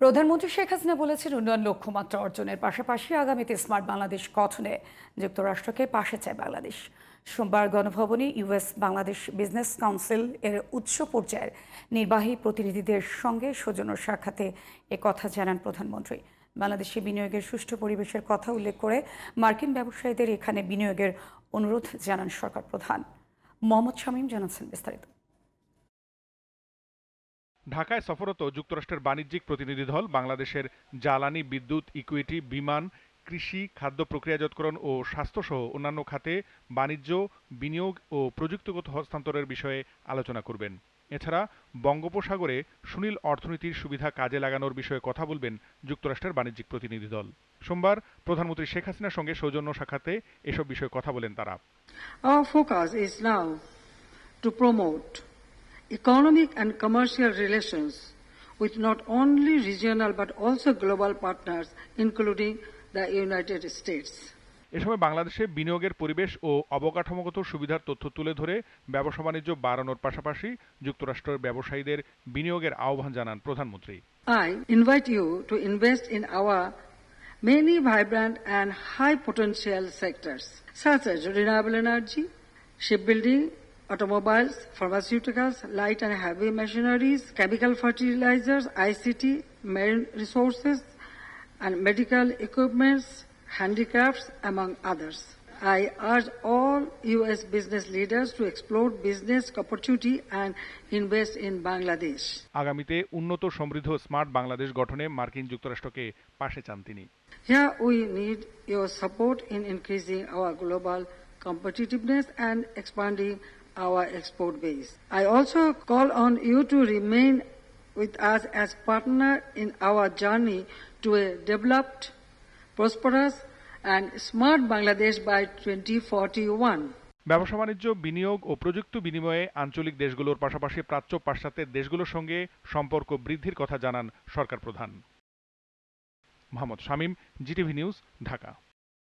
প্রধানমন্ত্রী শেখ হাসিনা বলেছেন উন্নয়ন লক্ষ্যমাত্রা অর্জনের পাশাপাশি আগামীতে স্মার্ট বাংলাদেশ গঠনে যুক্তরাষ্ট্রকে পাশে চায় বাংলাদেশ। সোমবার গণভবনে ইউএস বাংলাদেশ বিজনেস কাউন্সিল এর উচ্চ পর্যায়ের নির্বাহী প্রতিনিধিদের সঙ্গে সৌজন্য সাক্ষাতে কথা জানান প্রধানমন্ত্রী। বাংলাদেশে বিনিয়োগের সুষ্ঠু পরিবেশের কথা উল্লেখ করে মার্কিন ব্যবসায়ীদের এখানে বিনিয়োগের অনুরোধ জানান সরকার প্রধান। মোহাম্মদ শামীম জানাচ্ছেন বিস্তারিত। ঢাকায় সফরত যুক্তরাষ্ট্রের বাণিজ্যিক প্রতিনিধি দল, বাংলাদেশের জ্বালানি, বিদ্যুৎ, ইকুইটি, বিমান, কৃষি, খাদ্য প্রক্রিয়াজাতকরণ ও স্বাস্থ্যসহ অন্যান্য খাতে বাণিজ্য, বিনিয়োগ ও প্রযুক্তিগত হস্তান্তরের বিষয়ে আলোচনা করবেন। এছাড়া বঙ্গোপসাগরে সুনীল অর্থনীতির সুবিধা কাজে লাগানোর বিষয়ে কথা বলবেন যুক্তরাষ্ট্রের বাণিজ্যিক প্রতিনিধি দল। সোমবার প্রধানমন্ত্রী শেখ হাসিনার সঙ্গে সৌজন্য সাক্ষাতে এসব বিষয়ে কথা বলেন তারা। economic and commercial relations with not only regional but also global partners including the United States. এ সময় বাংলাদেশে বিনিয়োগের পরিবেশ ও অবকাঠামোগত সুবিধার তথ্য তুলে ধরে ব্যবসা বাণিজ্য বাড়ানোর পাশাপাশি যুক্তরাষ্ট্রের ব্যবসায়ীদের বিনিয়োগের আহ্বান জানান প্রধানমন্ত্রী I invite you to invest in our many vibrant and high potential sectors such as renewable energy ship building automobiles, pharmaceuticals, light and heavy machineries, chemical fertilizers, ICT, marine resources, and medical equipments, handicrafts, among others. I urge all U.S. business leaders to explore business opportunity and invest in Bangladesh. আগামীতে উন্নত সমৃদ্ধ smart Bangladesh গঠনে মার্কিন যুক্তরাষ্ট্রকে পাশে চান তিনি Here we need your support in increasing our global competitiveness and expanding our export base. I also call on you to remain with us as partner in our journey to a developed, prosperous and smart Bangladesh by 2041. ব্যবসা বাণিজ্য বিনিয়োগ ও প্রযুক্তি বিনিময়ে আঞ্চলিক দেশগুলোর পাশাপাশি প্রাচ্য পাশ্চাত্যের দেশগুলোর সঙ্গে সম্পর্ক বৃদ্ধির কথা জানান সরকার প্রধান মোহাম্মদ শামীম জিটিভি নিউজ ঢাকা